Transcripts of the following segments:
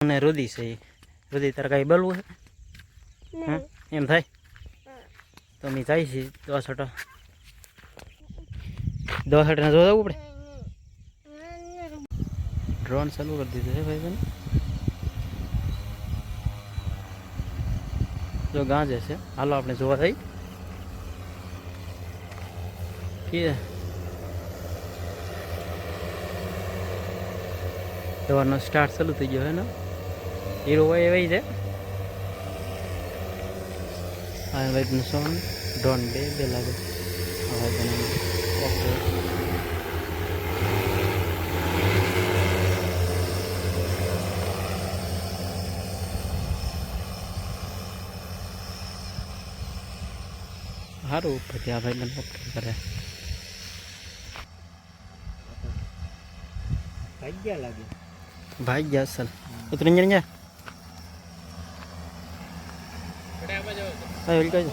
અને રુધિ છે. રુધિ તારે કાંઈ બોલવું છે? હમ એમ થાય? તો અમે જાય છે દસ હટા દસ હટને જોવા જવું પડે? ડ્રોન ચાલુ કરી દીધું છે ભાઈ બને. જો ગાંજે છે. હાલો આપણે જોવા જઈ કે સવારનો સ્ટાર્ટ ચાલુ થઈ ગયો હે ને? હીરો હોય એવી છે. આ ભાઈનું સોન ડ્રોન બે બે લાગે. ઓકે સારું ઉપરથી આ ભાઈ મને કરે. ભાગ્યા લાગે. ભાઈ ગયા અસલ. ઉતરી જા. જા હા ઓલી કહેજો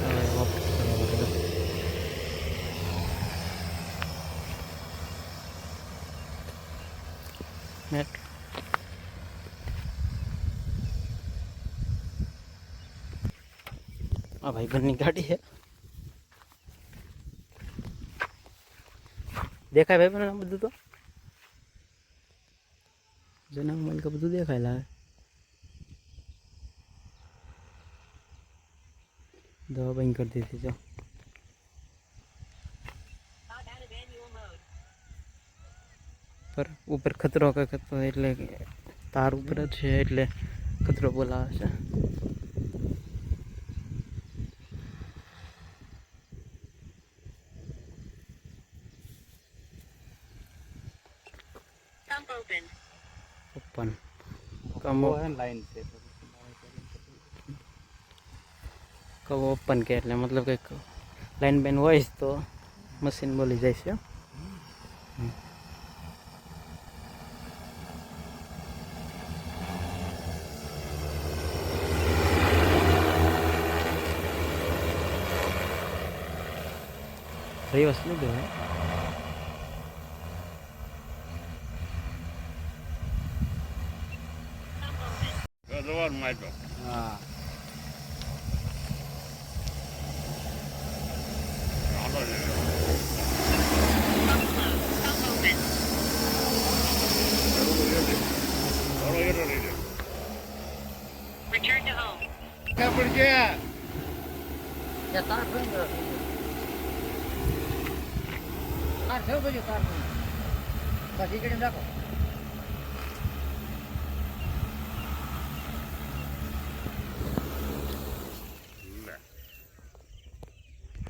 હવે ઓકે કરવા બરાબર. નેટ આ ભાઈ બંધની ગાડી છે દેખાય ભાઈ પણ આ બધું તો જનમ મલ કે બધું દેખાય લાગે દવા બંધ કરી દીધી જો પર ઉપર ખતરો કે ખતરો એટલે કે તાર ઉપર જ છે એટલે ખતરો બોલાવે છે ઓપન કમ લાઈન છે કહો ઓપન કે એટલે મતલબ કે લાઈન બેન હોય જ તો મશીન બોલી જાય છે હમ. રિવર્સ લીધું હે. હા Return to home. કાપડ ગયા બધા ફોટો પાડી દવા સટાનું મશીન છે ડ્રોન ફોન ભૂલી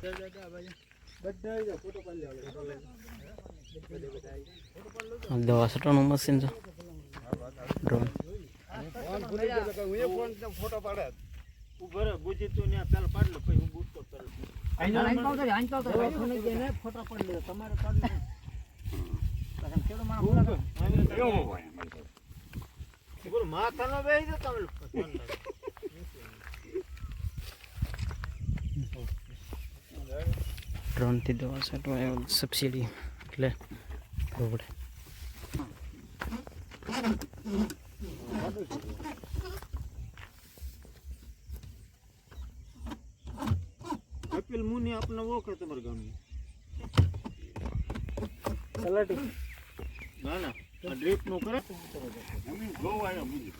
ગયો તો મશીન છે. ડ્રોન ફોટો પાડે ઊભો રે તું ને પેલા પાડ લે પછી હું બૂટતો તરત માથાનો બેહી દો તમે ડ્રોનથી દવા છાંટવા સબસિડી એટલે બરોબર કપિલ મુનિ આપને વો કે તમારા ગામની? તલાટી ના ના ડ્રીપનું કરે. જમીન ગોવાય બુજી